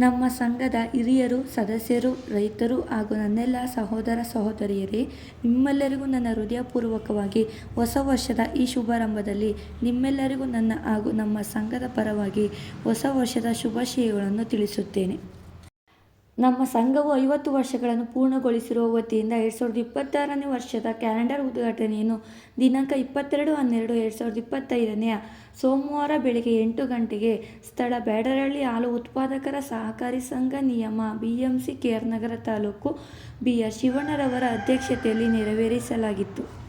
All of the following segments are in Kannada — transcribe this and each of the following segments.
ನಮ್ಮ ಸಂಘದ ಹಿರಿಯರು, ಸದಸ್ಯರು, ರೈತರು ಹಾಗೂ ನನ್ನೆಲ್ಲ ಸಹೋದರ ಸಹೋದರಿಯರೇ, ನಿಮ್ಮೆಲ್ಲರಿಗೂ ನನ್ನ ಹೃದಯಪೂರ್ವಕವಾಗಿ ಹೊಸ ವರ್ಷದ ಈ ಶುಭಾರಂಭದಲ್ಲಿ ನಿಮ್ಮೆಲ್ಲರಿಗೂ ನನ್ನ ಹಾಗೂ ನಮ್ಮ ಸಂಘದ ಪರವಾಗಿ ಹೊಸ ವರ್ಷದ ಶುಭಾಶಯಗಳನ್ನು ತಿಳಿಸುತ್ತೇನೆ. ನಮ್ಮ ಸಂಘವು ಐವತ್ತು ವರ್ಷಗಳನ್ನು ಪೂರ್ಣಗೊಳಿಸಿರುವ ವತಿಯಿಂದ ಎರಡು ಸಾವಿರದ ಇಪ್ಪತ್ತಾರನೇ ವರ್ಷದ ಕ್ಯಾಲೆಂಡರ್ ಉದ್ಘಾಟನೆಯನ್ನು ದಿನಾಂಕ ಇಪ್ಪತ್ತೆರಡು ಹನ್ನೆರಡು ಎರಡು ಸಾವಿರದ ಇಪ್ಪತ್ತೈದನೆಯ ಸೋಮವಾರ ಬೆಳಗ್ಗೆ ಎಂಟು ಗಂಟೆಗೆ ಸ್ಥಳ ಬ್ಯಾಡರಹಳ್ಳಿ ಹಾಲು ಉತ್ಪಾದಕರ ಸಹಕಾರಿ ಸಂಘ ನಿಯಮ ಬಿಎಂಸಿ ನಗರ ತಾಲೂಕು ಬಿ ಆರ್ ಶಿವಣ್ಣರವರ ಅಧ್ಯಕ್ಷತೆಯಲ್ಲಿ ನೆರವೇರಿಸಲಾಗಿತ್ತು.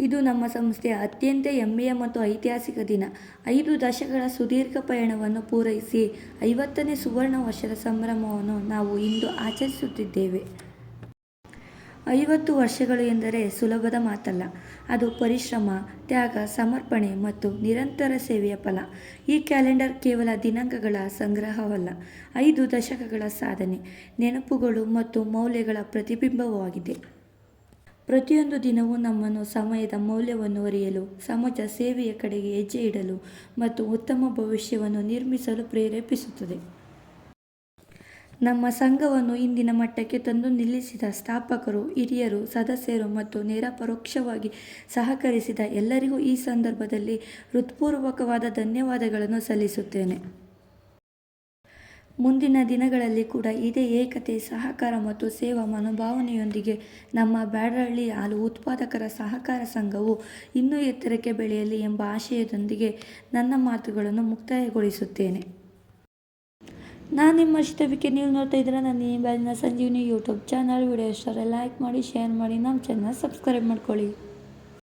ಇದು ನಮ್ಮ ಸಂಸ್ಥೆಯ ಅತ್ಯಂತ ಹೆಮ್ಮೆಯ ಮತ್ತು ಐತಿಹಾಸಿಕ ದಿನ. ಐದು ದಶಕಗಳ ಸುದೀರ್ಘ ಪಯಣವನ್ನು ಪೂರೈಸಿ ಐವತ್ತನೇ ಸುವರ್ಣ ವರ್ಷದ ಸಂಭ್ರಮವನ್ನು ನಾವು ಇಂದು ಆಚರಿಸುತ್ತಿದ್ದೇವೆ. ಐವತ್ತು ವರ್ಷಗಳು ಎಂದರೆ ಸುಲಭದ ಮಾತಲ್ಲ. ಅದು ಪರಿಶ್ರಮ, ತ್ಯಾಗ, ಸಮರ್ಪಣೆ ಮತ್ತು ನಿರಂತರ ಸೇವೆಯ ಫಲ. ಈ ಕ್ಯಾಲೆಂಡರ್ ಕೇವಲ ದಿನಾಂಕಗಳ ಸಂಗ್ರಹವಲ್ಲ, ಐದು ದಶಕಗಳ ಸಾಧನೆ, ನೆನಪುಗಳು ಮತ್ತು ಮೌಲ್ಯಗಳ ಪ್ರತಿಬಿಂಬವಾಗಿದೆ. ಪ್ರತಿಯೊಂದು ದಿನವೂ ನಮ್ಮನ್ನು ಸಮಯದ ಮೌಲ್ಯವನ್ನು ಅರಿಯಲು ಸಮಾಜ ಸೇವೆಯ ಕಡೆಗೆ ಹೆಜ್ಜೆ ಇಡಲು ಮತ್ತು ಉತ್ತಮ ಭವಿಷ್ಯವನ್ನು ನಿರ್ಮಿಸಲು ಪ್ರೇರೇಪಿಸುತ್ತದೆ. ನಮ್ಮ ಸಂಘವನ್ನು ಇಂದಿನ ಮಟ್ಟಕ್ಕೆ ತಂದು ನಿಲ್ಲಿಸಿದ ಸ್ಥಾಪಕರು, ಹಿರಿಯರು, ಸದಸ್ಯರು ಮತ್ತು ನೇರ ಪರೋಕ್ಷವಾಗಿ ಸಹಕರಿಸಿದ ಎಲ್ಲರಿಗೂ ಈ ಸಂದರ್ಭದಲ್ಲಿ ಹೃತ್ಪೂರ್ವಕವಾದ ಧನ್ಯವಾದಗಳನ್ನು ಸಲ್ಲಿಸುತ್ತೇನೆ. ಮುಂದಿನ ದಿನಗಳಲ್ಲಿ ಕೂಡ ಇದೇ ಏಕತೆ, ಸಹಕಾರ ಮತ್ತು ಸೇವಾ ಮನೋಭಾವನೆಯೊಂದಿಗೆ ನಮ್ಮ ಬ್ಯಾಡರಳ್ಳಿ ಹಾಲು ಉತ್ಪಾದಕರ ಸಹಕಾರ ಸಂಘವು ಇನ್ನೂ ಎತ್ತರಕ್ಕೆ ಬೆಳೆಯಲಿ ಎಂಬ ಆಶಯದೊಂದಿಗೆ ನನ್ನ ಮಾತುಗಳನ್ನು ಮುಕ್ತಾಯಗೊಳಿಸುತ್ತೇನೆ. ನಾನು ನಿಮ್ಮ ಶಿತವಿಕೆ ನೀವು ನೋಡ್ತಾ ಇದ್ದೀರಾ ನನ್ನ ಈ ಬ್ಯಾಲಿನ Sanjeevini YouTube channel. Video like ಮಾಡಿ, ಶೇರ್ ಮಾಡಿ. ನಮ್ಮ ಚಾನಲ್ ಸಬ್ಸ್ಕ್ರೈಬ್ ಮಾಡ್ಕೊಳ್ಳಿ.